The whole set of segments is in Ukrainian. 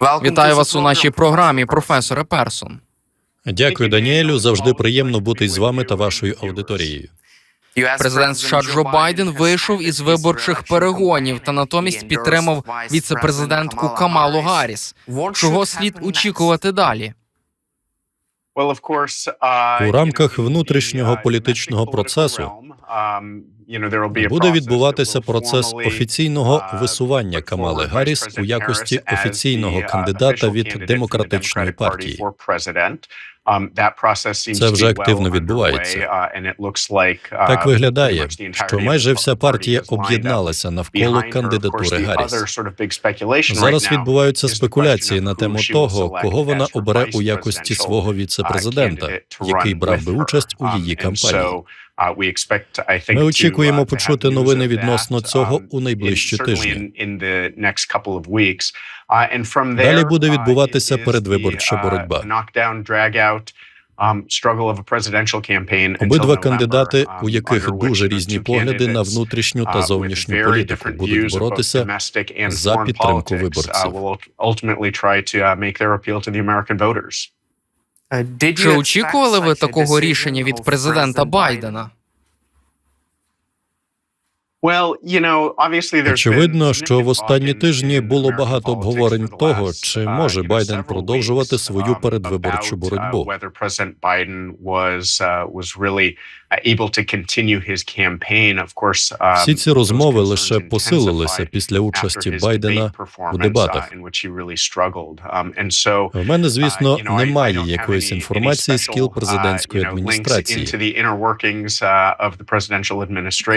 Вітаю вас у нашій програмі, професоре Персон. Дякую, Даніелю. Завжди приємно бути з вами та вашою аудиторією. Президент США Джо Байден вийшов із виборчих перегонів та натомість підтримав віце-президентку Камалу Гарріс. Чого слід очікувати далі? У рамках внутрішнього політичного процесу буде відбуватися процес офіційного висування Камали Гарріс у якості офіційного кандидата від демократичної партії. Це вже активно відбувається. Так виглядає, що майже вся партія об'єдналася навколо кандидатури Гарріс. Зараз відбуваються спекуляції на тему того, кого вона обере у якості свого віце-президента, який брав би участь у її кампанії. Ми очікуємо почути новини відносно цього у найближчі тижні. Далі буде відбуватися передвиборча боротьба. Обидва кандидати, у яких дуже різні погляди на внутрішню та зовнішню політику, будуть боротися за підтримку виборців. Чи очікували ви такого рішення від президента Байдена? Очевидно, що в останні тижні було багато обговорень того, чи може Байден продовжувати свою передвиборчу боротьбу. Всі ці розмови лише посилилися після участі Байдена у дебатах. В мене, звісно, немає якоїсь інформації з кіл президентської адміністрації.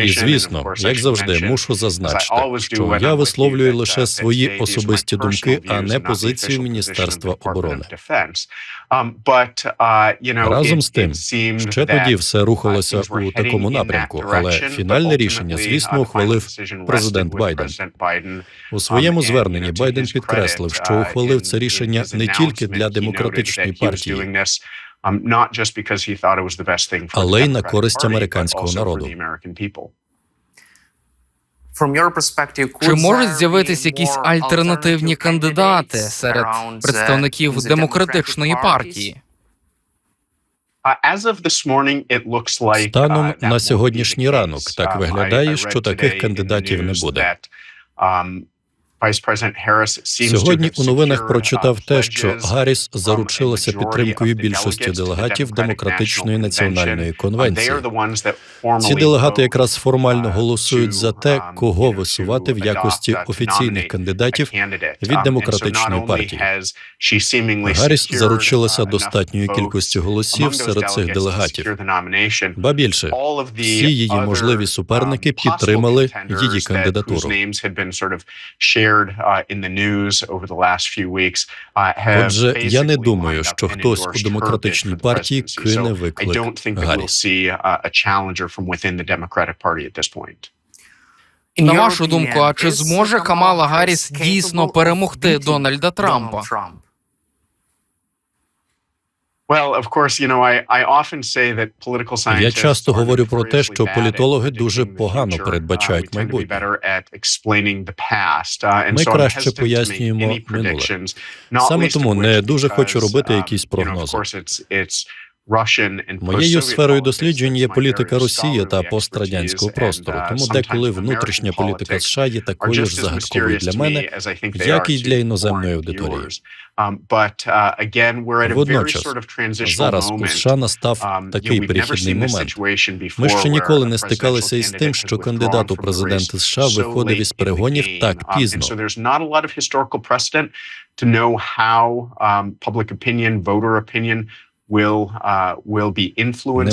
І, звісно, як завжди, мушу зазначити, що я висловлюю лише свої особисті думки, а не позицію Міністерства оборони. Разом з тим, ще тоді все рухалося у такому напрямку, але фінальне рішення, звісно, ухвалив президент Байден. У своєму зверненні Байден підкреслив, що ухвалив це рішення не тільки для демократичної партії, але й на користь американського народу. Чи можуть з'явитися якісь альтернативні кандидати серед представників демократичної партії? Станом на сьогоднішній ранок так виглядає, що таких кандидатів не буде. Сьогодні у новинах прочитав те, що Гарріс заручилася підтримкою більшості делегатів демократичної національної конвенції. Ці делегати якраз формально голосують за те, кого висувати в якості офіційних кандидатів від демократичної партії. Гарріс заручилася достатньою кількістю голосів серед цих делегатів. Ба більше всі її можливі суперники підтримали її кандидатуру. Отже, я не думаю, що хтось у демократичній партії кине виклик Гарріс. На вашу думку, а чи зможе Камала Гарріс дійсно перемогти Дональда Трампа? Я часто говорю про те, що політологи дуже погано передбачають майбутнє. Ми краще пояснюємо минуле. Саме тому не дуже хочу робити якісь прогнози. Моєю сферою досліджень є політика Росії та пострадянського простору. Тому деколи внутрішня політика США є такою ж загадковою для мене, як і для іноземної аудиторії. Водночас, зараз у США настав такий перехідний момент. Ми ще ніколи не стикалися із тим, що кандидат у президенти США виходив із перегонів так пізно.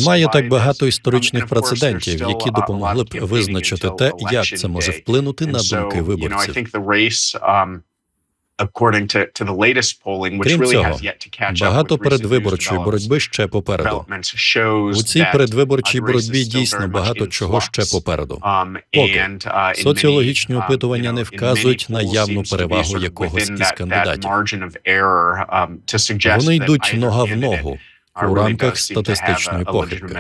Немає так багато історичних прецедентів, які допомогли б визначити те, як це може вплинути на думки виборців. Крім цього, багато передвиборчої боротьби ще попереду. У цій передвиборчій боротьбі дійсно багато чого ще попереду. Поки соціологічні опитування не вказують на явну перевагу якогось із кандидатів. Вони йдуть нога в ногу у рамках статистичної похибки.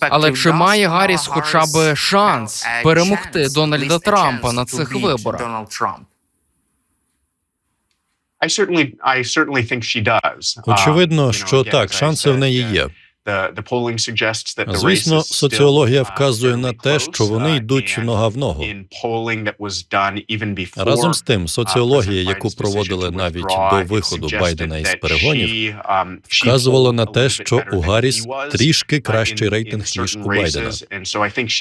Але чи має Гарріс хоча б шанс перемогти Дональда Трампа на цих виборах? I certainly, I certainly think she does. Um, Очевидно, що так, шанси в неї є. Звісно, соціологія uh, вказує на те, що вони uh, йдуть нога в ногу. Разом з тим, uh, соціологія, яку проводили навіть до виходу Байдена із перегонів, um, вказувало на те, що у Гарріс трішки uh, кращий рейтинг, ніж у Байдена.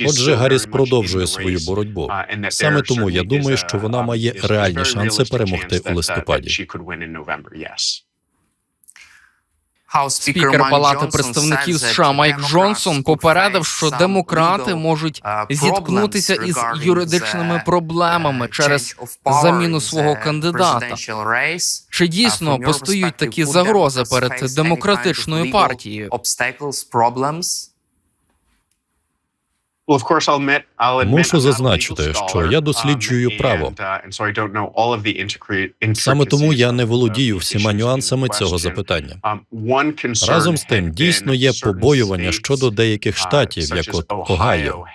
Отже, Гарріс продовжує свою боротьбу. uh, Саме тому я думаю, що вона um, має реальні шанси перемогти у uh, листопаді. that she could win in November, yes. Спікер Палати представників США Майк Джонсон попередив, що демократи можуть зіткнутися із юридичними проблемами через заміну свого кандидата. Чи дійсно постають такі загрози перед демократичною партією? Мушу зазначити, що я um, досліджую право. uh, Саме тому я не володію всіма нюансами цього запитання. Um, Разом з тим, дійсно є побоювання щодо деяких uh, штатів, як от Огайо.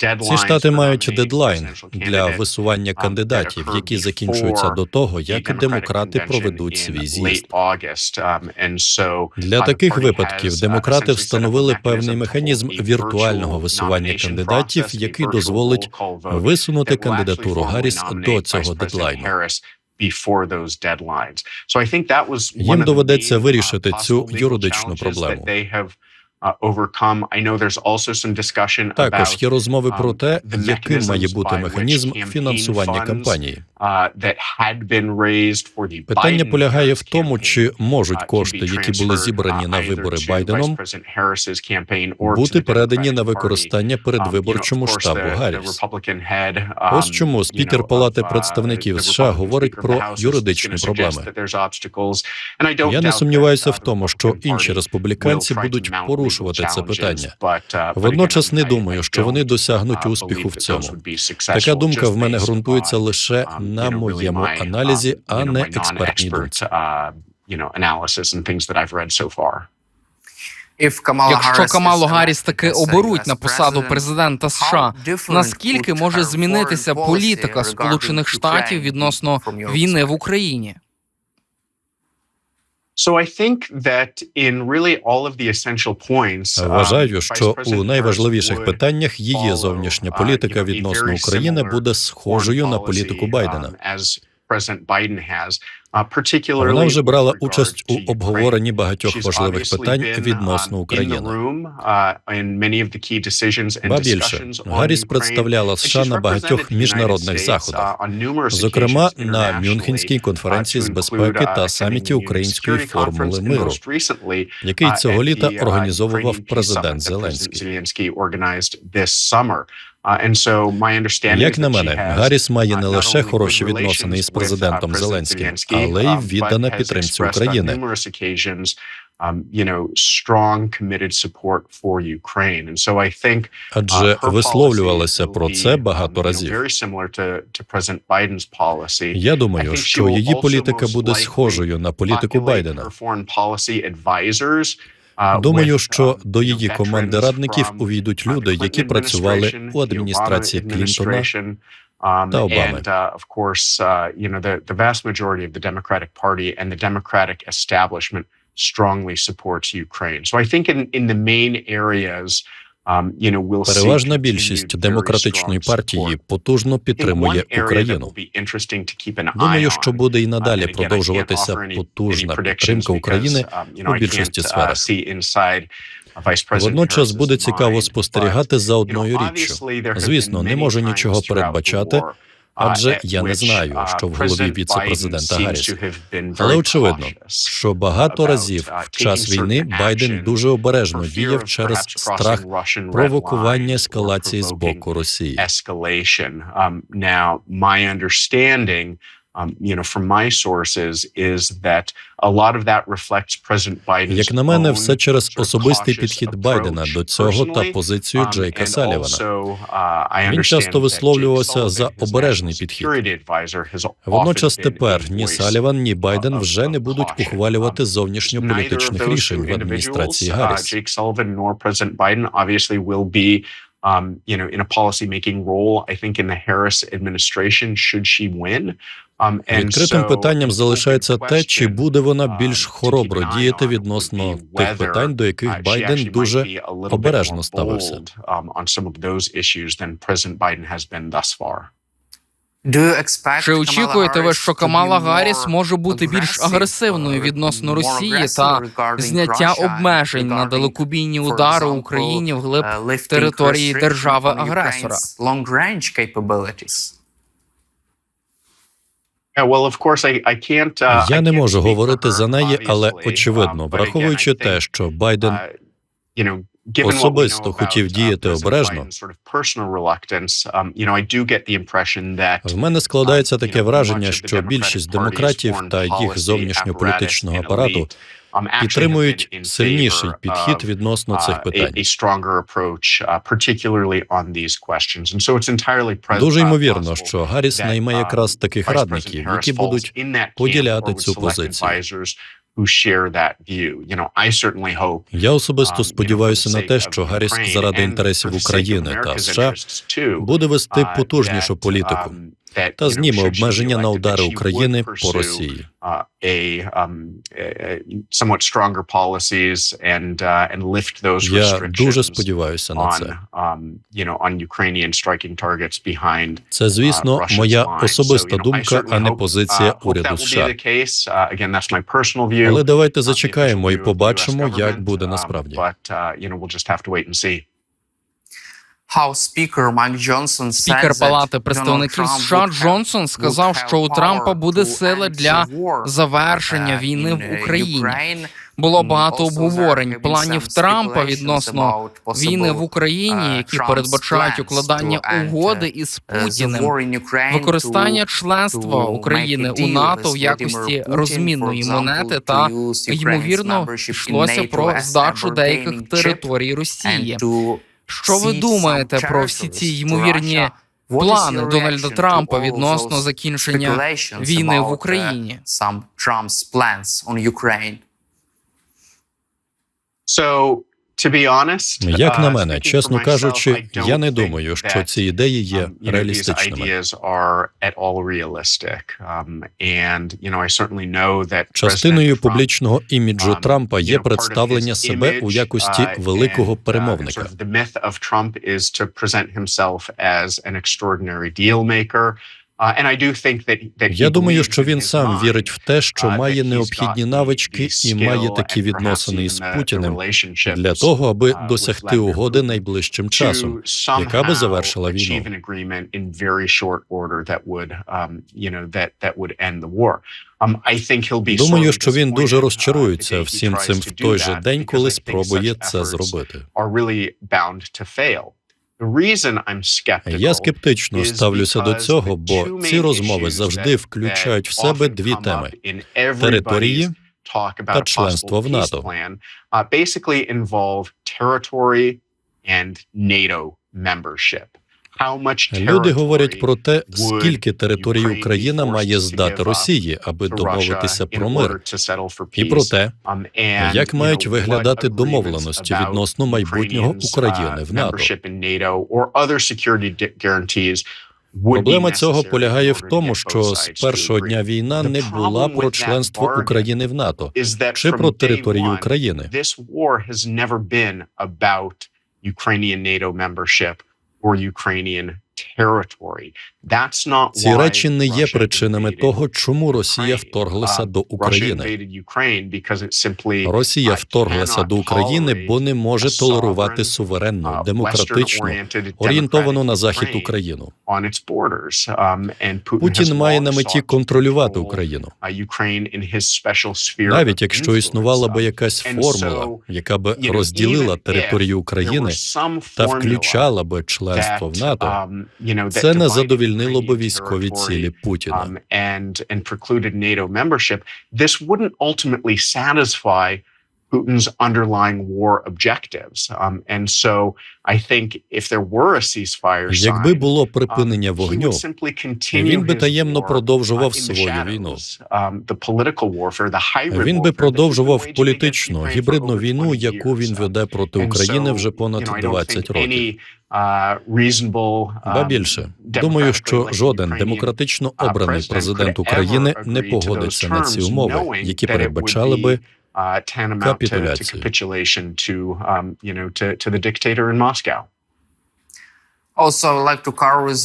uh, Ці штати мають дедлайн для висування um, кандидатів, які закінчуються до того, як демократи проведуть свій з'їзд. Um, Для uh, таких випадків uh, демократи встановили певний механізм віртуального висування nomination кандидатів, який дозволить висунути кандидатуру Гарріс до цього дедлайну. Їм доведеться uh, вирішити цю юридичну проблему. Uh. I know there's also some discussion Також є розмови про um, те, яким має бути механізм фінансування кампанії. uh, Питання полягає в тому, чи можуть uh, кошти, які були зібрані uh, на вибори Байденом, бути передані на використання Um, передвиборчому штабу Гарріс. Um, Ось чому спікер Палати uh, представників США говорить про юридичні проблеми. Я не сумніваюся в uh, тому, що інші республіканці будуть legal порушувати це питання. uh, Водночас не думаю, що вони досягнуть uh, успіху в цьому. Така думка в мене ґрунтується лише um, на моєму аналізі, um, а не експертній думці. uh. Якщо Камалу Гарріс таки оберуть на посаду президента США, наскільки може змінитися політика Сполучених Штатів відносно війни в Україні? So I think that in really all of the essential points, um, Вважаю, що у найважливіших питаннях її зовнішня uh, політика відносно України буде схожою на політику Байдена. Um, President Biden has, uh, Вона вже брала участь у обговоренні багатьох важливих питань відносно um, України. uh, Ба більше, Гарріс представляла США на багатьох міжнародних заходах, uh, зокрема на Мюнхенській конференції uh, з безпеки та uh, саміті Української формули миру, який uh, цього літа uh, організовував президент Зеленський. Uh, Як на мене, Гарріс має uh, не лише хороші відносини із uh, президентом Зеленським, але й um, віддана підтримці України. um, uh, Адже висловлювалася про це um, багато разів. Я думаю, що її політика буде схожою на політику Байдена. Uh, Думаю, що um, до її команди радників увійдуть uh, люди, які працювали у адміністрації Клінтона um, та Обами. uh, uh, strongly supports Ukraine. So I think in, in the main areas, um, Переважна більшість демократичної партії потужно підтримує Україну. Думаю, що буде і uh, надалі продовжуватися потужна підтримка України um, у більшості uh, сферах. uh, Водночас буде цікаво спостерігати за одною річчю. Звісно, не можу нічого передбачати, uh, адже я не знаю, uh, що в голові віце-президента Гарріса. Але очевидно, що багато разів uh, в час війни Байден дуже обережно діяв через страх провокування ескалації з боку Росії. Um, um, you know, from my sources, is that a lot of that reflects President Biden's Як на мене, все через особистий підхід Байдена до цього та позицію Um, Джейка Салівана. uh, Він часто висловлювався за обережний підхід. Водночас тепер ні Саліван, ні Байден вже не будуть ухвалювати Um, зовнішньополітичних рішень в адміністрації uh, Гарріс. Um, you know, in a policy-making role. I think in the Harris administration, should she win. Um, and Відкритим so питанням залишається те, чи буде вона uh, більш хоробро діяти відносно тих питань, до uh, яких Байден дуже обережно ставився. Чи очікуєте ви, що Камала Гарріс може бути більш агресивною відносно Росії та зняття обмежень на далекобійні удари Україні вглиб території well, of course, I, I can't, uh, Я не можу говорити за неї, але очевидно, Um, враховуючи те, що Байден uh, особисто хотів uh, діяти обережно, um, в мене складається um, таке враження, що більшість демократів та їх зовнішньополітичного апарату um, підтримують сильніший підхід відносно uh, цих питань. uh, Дуже uh, ймовірно, що Гарріс найме um, якраз таких радників, які будуть поділяти цю позицію. Я особисто um, сподіваюся на те, що Гарріс заради інтересів України та США буде вести uh, потужнішу політику um, та зніме обмеження на удари України по Росії. uh, um, uh, Я дуже сподіваюся на це. um, Це, звісно, uh, моя особиста думка, а не позиція uh, уряду США. Uh. Але давайте uh, зачекаємо і побачимо, як буде um, насправді. Спікер Палати представників США Джонсон сказав, що у Трампа буде сила для завершення війни в Україні. Було багато обговорень планів Трампа відносно війни в Україні, які передбачають укладання угоди із Путіним, використання членства України у НАТО в якості розмінної монети та ймовірно йшлося про здачу деяких територій Росії. Що ви думаєте про всі ці ймовірні плани Дональда Трампа відносно закінчення війни в Україні? Сам Трампс Пленс be honest, Як на uh, мене, чесно кажучи, я не думаю, що ці ідеї є um, реалістичними. Um, Частиною публічного іміджу um, Трампа є представлення себе у якості uh, великого uh, перемовника. Uh, Я думаю, що він сам вірить в те, що uh, має необхідні навички і має такі відносини із Путіним для того, аби uh, досягти угоди найближчим часом. яка би завершила війну. um. Um, Думаю, що він дуже uh, розчарується всім цим в той же день, коли спробує це зробити. Я скептично ставлюся до цього, бо ці розмови завжди включають в себе дві теми: території та членство в НАТО. uh, basically involve territory and NATO membership. Люди говорять про те, скільки be Україна має здати Росії, аби домовитися про мир, і про те, Um, як мають виглядати домовленості відносно майбутнього України uh, в НАТО. Проблема цього полягає в тому, що з першого дня війна не була про членство України в НАТО чи про територію України. or Ukrainian Ці речі не є причинами того, чому Росія вторглася Uh, до України. Росія uh, вторглася до України, бо не може толерувати суверенну, uh, демократичну, орієнтовану на захід Україну. Um, Путін має на меті контролювати Україну, uh, навіть якщо існувала би якась формула, яка би розділила територію України та включала би членство в НАТО. Um, you know, that Це не divided задовільнило би Ukrainian військові territory, цілі Путіна. Um, Putin's underlying war objectives. Um, and so I think if there were a ceasefire Якби було um, припинення вогню, він би таємно продовжував uh, свою війну. Um, Він би продовжував політичну гібридну війну, 20 яку він веде проти України вже понад know, I don't 20 think років. uh, Ба um, більше, думаю, що жоден демократично uh, обраний президент України не погодиться на ці умови, які передбачали би uh, tantamount to, to, capitulation to um, you know to, to the dictator in Moscow.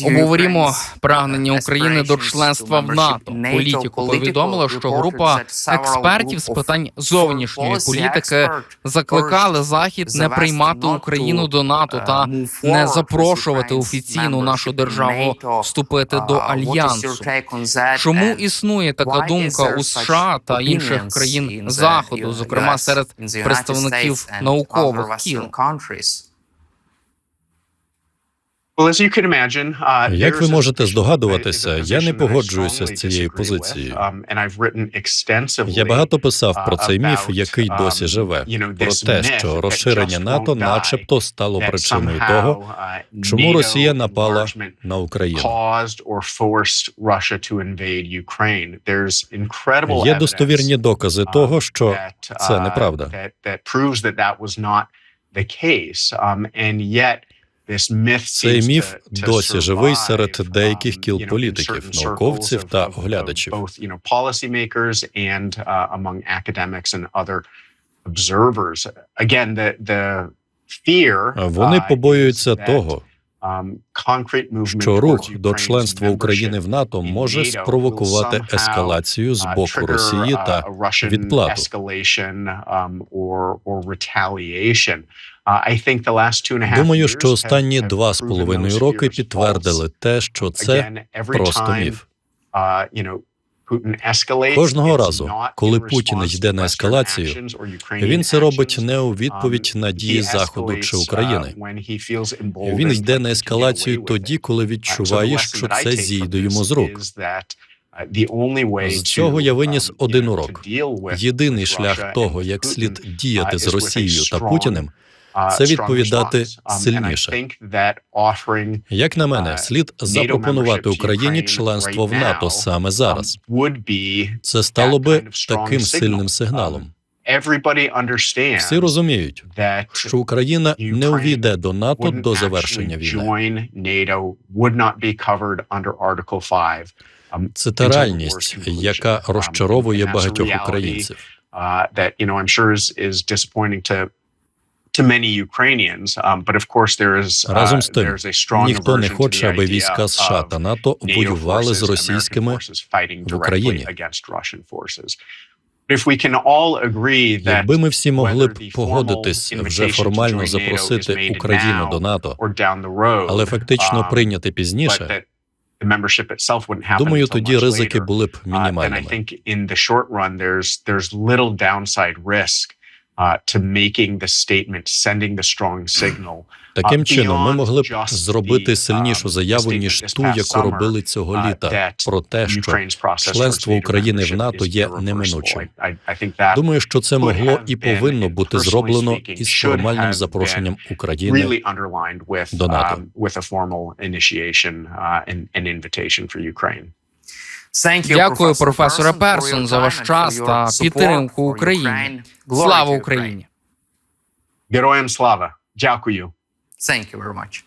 Обговорімо прагнення України до членства в НАТО. Політико повідомила, що група експертів з питань зовнішньої політики закликали Захід не приймати Україну до НАТО та не запрошувати офіційну нашу державу вступити до альянсу. Чому існує така думка у США та інших країн Заходу, зокрема серед представників наукових кіл? Як ви можете здогадуватися, я не погоджуюся з цією позицією. Um, Я багато писав про цей міф, який досі um, живе, про те, що розширення НАТО начебто стало причиною того, uh, чому Росія напала на Україну. Є достовірні докази um, того, що це uh, неправда. Um, Цей міф досі живий серед деяких um, кіл політиків, науковців та оглядачів. uh, Вони uh, побоюються того, um, що рух до членства України в НАТО може спровокувати ескалацію з uh, боку Росії uh, та відплату. Um. Uh, Думаю, що останні два з половиною роки підтвердили те, що це просто міф. uh, Кожного разу, коли Путін йде на ескалацію, Він це робить не у відповідь Um, на дії Заходу чи uh, України. Він йде на ескалацію тоді, коли Uh, відчуває, що це зійде йому з рук. uh, З цього я виніс um, один урок. Єдиний шлях того, як слід uh, діяти з Росією та Путіним, uh, це відповідати. Um, сильніше. Як на мене, uh, слід запропонувати Україні членство в НАТО саме um, зараз. Це стало би таким сильним Um, сигналом. Всі розуміють, що Україна не увійде до НАТО до завершення війни. join NATO, would not be covered under Article 5. um, Це та реальність, яка Um, розчаровує багатьох українців. Разом з тим, Ніхто не хоче, аби війська США та НАТО воювали з російськими в Україні. Якби ми всі могли б погодитись вже формально запросити Україну до НАТО, але фактично um, прийняти пізніше, думаю, тоді ризики були б uh, мінімальними. Uh, to making the statement, sending the strong signal. Таким uh, чином, ми могли б зробити сильнішу um, заяву, ніж ту, яку робили цього uh, літа, про те, що членство України в НАТО є неминучим. Думаю, що це могло і повинно бути зроблено із формальним запрошенням України. до НАТО. Дякую, професоре Персон, за ваш час та підтримку Україні. Слава Україні! Героям слава! Дякую! Thank you very much.